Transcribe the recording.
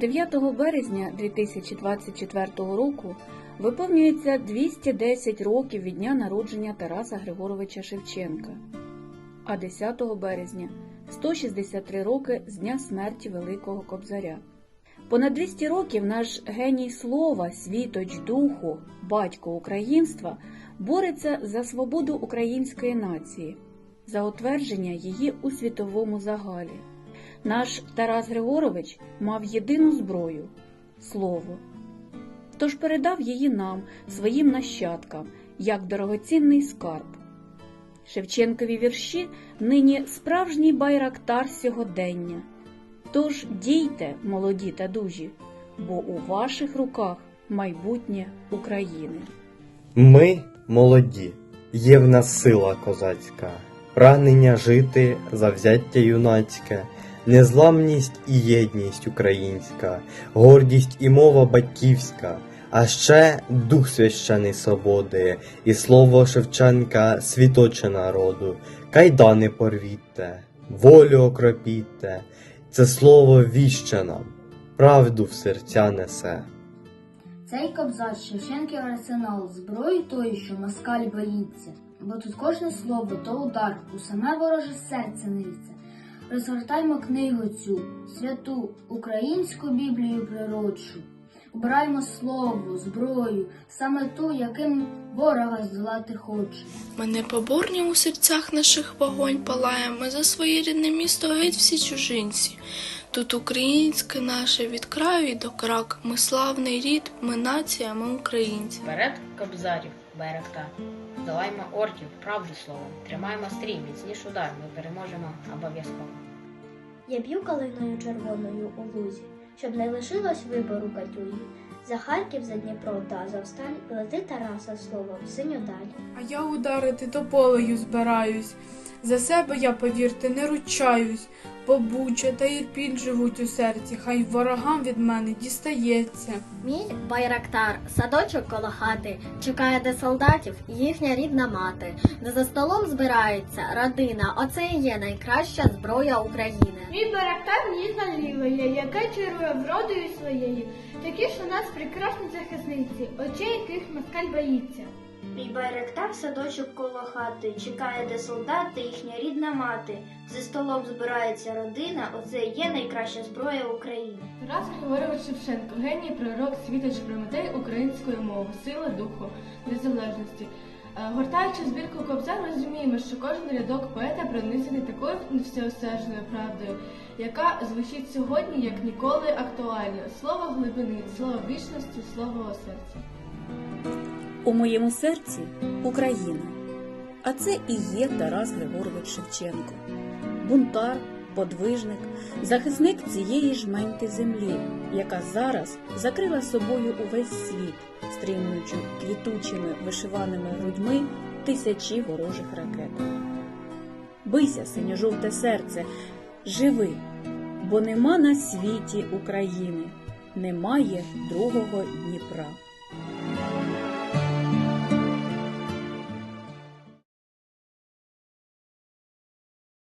9 березня 2024 року виповнюється 210 років від дня народження Тараса Григоровича Шевченка, а 10 березня 163 роки з дня смерті Великого Кобзаря. Понад 200 років наш геній слова, світоч духу, батько українства бореться за свободу української нації, за утвердження її у світовому загалі. Наш Тарас Григорович мав єдину зброю слово. Тож передав її нам, своїм нащадкам, як дорогоцінний скарб. Шевченкові вірші нині справжній байрактар сьогодення. Тож дійте, молоді та дужі, бо у ваших руках майбутнє України. Ми молоді, є в нас сила козацька, прагнення жити, завзяття юнацьке, незламність і єдність українська, гордість і мова батьківська, а ще дух священий свободи, і слово Шевченка світоче народу, кайдани порвітте, волю окропітте, це слово віще нам, правду в серця несе. Цей кобзар Шевченків арсенал, зброї тої, що москаль боїться. Бо тут кожне слово то удар, у саме вороже серце ниться. Розгортаймо книгу цю, святу, українську Біблію природчу. Обираймо слово, зброю, саме ту, яким ворога здолати хоче. Ми непоборні у серцях наших вогонь палає, ми за своє рідне місто геть всі чужинці. Тут українське наше від краю і до крак. Ми славний рід, ми нація, ми українці. Вперед, кобзарів, берегта. Долаймо орків, правду слово, Тримаємо стрій, міцніш удар. Ми переможемо обов'язково. Я б'ю калиною червоною у лузі, щоб не лишилось вибору Катюї. За Харків, за Дніпро та Азовсталь лети Тараса словом синю даль. А я ударити тополею збираюсь. За себе я, повірте, не ручаюсь, бо Буча та Ірпіль живуть у серці, хай ворогам від мене дістається. Мій байрактар, садочок коло хати, чекає де солдатів їхня рідна мати, де за столом збирається родина. Оце і є найкраща зброя України. Мій барактар ніжна лілія, яка чарує вродою своєю, такі ж у нас прекрасні захисниці, очей яких москаль боїться. Мій байрактар садочок коло хати, чекає, де солдати, їхня рідна мати. За столом збирається родина, оце є найкраща зброя України. Тарас Григорович Шевченко, геній пророк, світоч прометей української мови, сили духу, незалежності. Е, Гортаючи збірку Кобзар, розуміємо, що кожен рядок поета пронизаний такою всеосяжною правдою, яка звучить сьогодні як ніколи актуально. Слово глибини, слово вічності, слово серця. У моєму серці Україна. А це і є Тарас Григорович Шевченко, бунтар, подвижник, захисник цієї жменьки землі, яка зараз закрила собою увесь світ, стримуючи квітучими вишиваними грудьми тисячі ворожих ракет. Бийся, синьо-жовте серце, живи, бо нема на світі України, немає другого Дніпра.